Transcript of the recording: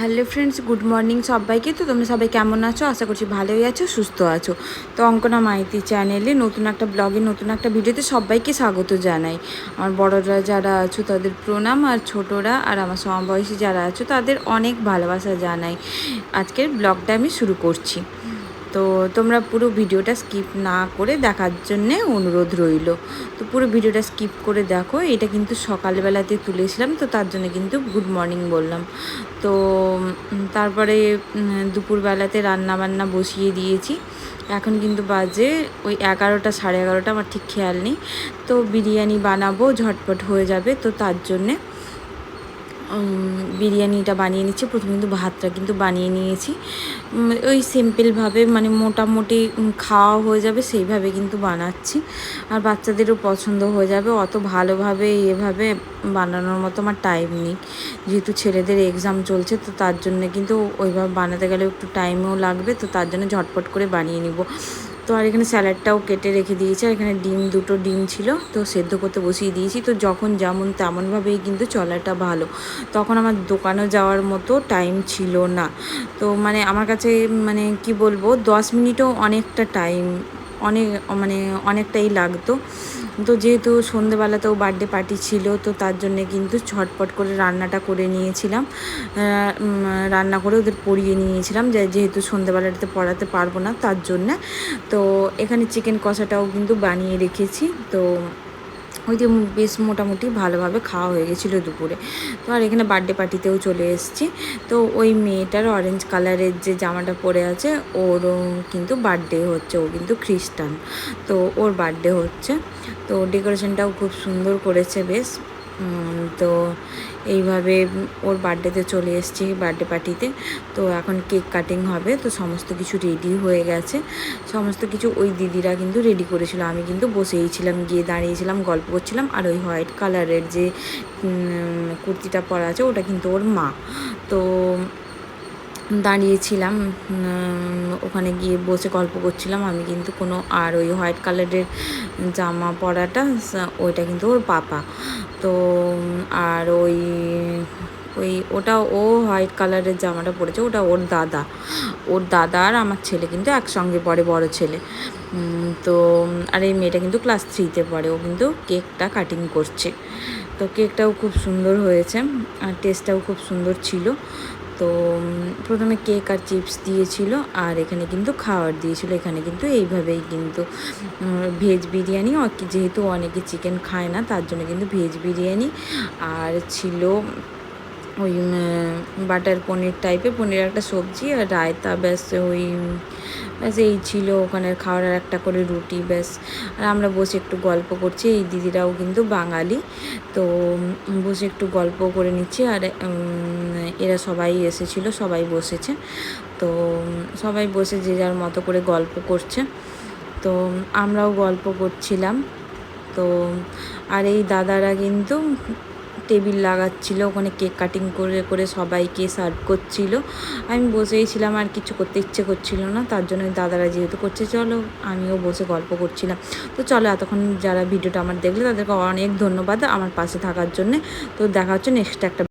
Hello friends, good morning সবাইকে। তো তোমরা সবাই কেমন আছো? আশা করছি ভালোই আছো, সুস্থ আছো। তো অঙ্কনা মাইতি চ্যানেলে নতুন একটা ব্লগে নতুন একটা ভিডিওতে সবাইকে স্বাগত জানাই। আমার বড়রা যারা আছো, তাদের প্রণাম। আর ছোটরা আর আমার সমবয়সী যারা আছো, তাদের অনেক ভালোবাসা জানাই। আজকের ব্লগটা আমি শুরু করছি। তো তোমরা পুরো ভিডিওটা স্কিপ না করে দেখার জন্যে অনুরোধ রইল। তো পুরো ভিডিওটা স্কিপ করে দেখো, এটা কিন্তু সকালবেলাতে তুলেছিলাম, তো তার জন্য কিন্তু গুড মর্নিং বললাম। তো তারপরে দুপুরবেলাতে রান্না বান্না বসিয়ে দিয়েছি। এখন কিন্তু বাজে ওই এগারোটা, সাড়ে এগারোটা, আমার ঠিক খেয়াল নেই। তো বিরিয়ানি বানাবো, ঝটপট হয়ে যাবে, তো তার জন্যে। বিরিয়ানিটা বানিয়ে নিচ্ছি। প্রথমে কিন্তু ভাতটা কিন্তু বানিয়ে নিয়েছি। ওই সিম্পলভাবে মানে মোটামুটি খাওয়া হয়ে যাবে সেইভাবে কিন্তু বানাচ্ছি। আর বাচ্চাদেরও পছন্দ হয়ে যাবে। অত ভালোভাবে এভাবে বানানোর মতো আমার টাইম নেই। যেহেতু ছেলেদের এক্সাম চলছে, তো তার জন্য কিন্তু ওইভাবে বানাতে গেলে একটু টাইমও লাগবে। তো তার জন্য ঝটপট করে বানিয়ে নিব। তো আর এখানে স্যালাডটাও কেটে রেখে দিয়েছি, আর এখানে ডিম, দুটো ডিম ছিল, তো সেদ্ধ করতে বসিয়ে দিয়েছি। তো যখন যেমন তেমনভাবেই কিন্তু চলাটা ভালো। তখন আমার দোকানে যাওয়ার মতো টাইম ছিল না। তো মানে আমার কাছে মানে কি বলব, দশ মিনিটও অনেকটা টাইম অনেক মানে অনেকটাই লাগতো। তো যেহেতু সন্ধেবেলাতেও বার্থডে পার্টি ছিল, তো তার জন্যে কিন্তু ছটপট করে রান্নাটা করে নিয়েছিলাম। রান্না করে ওদের পরিয়ে নিয়েছিলাম যে যেহেতু সন্ধেবেলাটাতে পড়াতে পারব না তার জন্যে। তো এখানে চিকেন কষাটাও কিন্তু বানিয়ে রেখেছি। তো ওই দিয়ে বেশ মোটামুটি ভালোভাবে খাওয়া হয়ে গেছিল দুপুরে। তো আর এখানে বার্থডে পার্টিতেও চলে এসেছি। তো ওই মেয়েটার অরেঞ্জ কালারের যে জামাটা পরে আছে, ওর কিন্তু বার্থডে হচ্ছে, ও কিন্তু খ্রিস্টান। তো ওর বার্থডে হচ্ছে। তো ডেকোরেশনটাও খুব সুন্দর করেছে বেশ। তো এইভাবে ওর বার্থডেতে চলে এসছি বার্থডে পার্টিতে। তো এখন কেক কাটিং হবে, তো সমস্ত কিছু রেডি হয়ে গেছে। সমস্ত কিছু ওই দিদিরা কিন্তু রেডি করেছিল। আমি কিন্তু বসেই ছিলাম, গিয়ে দাঁড়িয়েছিলাম, গল্প করছিলাম। আর ওই হোয়াইট কালারের যে কুর্তিটা পরা আছে, ওটা কিন্তু ওর মা। তো দাঁড়িয়েছিলাম ওখানে গিয়ে বসে গল্প করছিলাম। আমি কিন্তু কোনো, আর ওই হোয়াইট কালারের জামা পরাটা ওইটা কিন্তু ওর পাপা। তো, আর ওই ওই, ওটা ও হোয়াইট কালারের জামাটা পরেছে, ওটা ওর দাদা। ওর দাদা আর আমার ছেলে কিন্তু একসঙ্গে পড়ে, বড় ছেলে। তো, আর এই মেয়েটা কিন্তু ক্লাস থ্রিতে পড়ে, ও কিন্তু কেকটা কাটিং করছে। তো কেকটাও খুব সুন্দর হয়েছে, আর টেস্টটাও খুব সুন্দর ছিল। তো প্রথমে কেক আর চিপস দিয়েছিল আর এখানে কিন্তু খাবার দিয়েছিল। এখানে কিন্তু এইভাবেই কিন্তু ভেজ বিরিয়ানি। যেহেতু অনেকে চিকেন খায় না, তার জন্য কিন্তু ভেজ বিরিয়ানি। আর ছিল ওই বাটার পনির টাইপের পনির একটা সবজি আর রায়তা, ব্যাস ওই, ব্যাস এই ছিল ওখানের খাওয়ার একটা করে রুটি, ব্যাস। আর আমরা বসে একটু গল্প করছি। এই দিদিরাও কিন্তু বাঙালি, তো বসে একটু গল্প করে নিচ্ছি। আর এরা সবাই এসেছিল, সবাই বসেছে। তো সবাই বসে যে যার মতো করে গল্প করছে। তো আমরাও গল্প করছিলাম। তো আর এই দাদারা কিন্তু টেবিল লাগাচ্ছিল, ওখানে কেক কাটিং করে করে সবাইকে সার্ভ করছিল। আমি বসেই ছিলাম, আর কিছু করতে ইচ্ছে করছিল না, তার জন্য দাদারা যেহেতু করছে, চলো আমিও বসে গল্প করছিলাম। তো চলো এতক্ষণ যারা ভিডিওটা আমার দেখলে তাদেরকে অনেক ধন্যবাদ আমার পাশে থাকার জন্যে। তো দেখা হচ্ছে নেক্সট একটা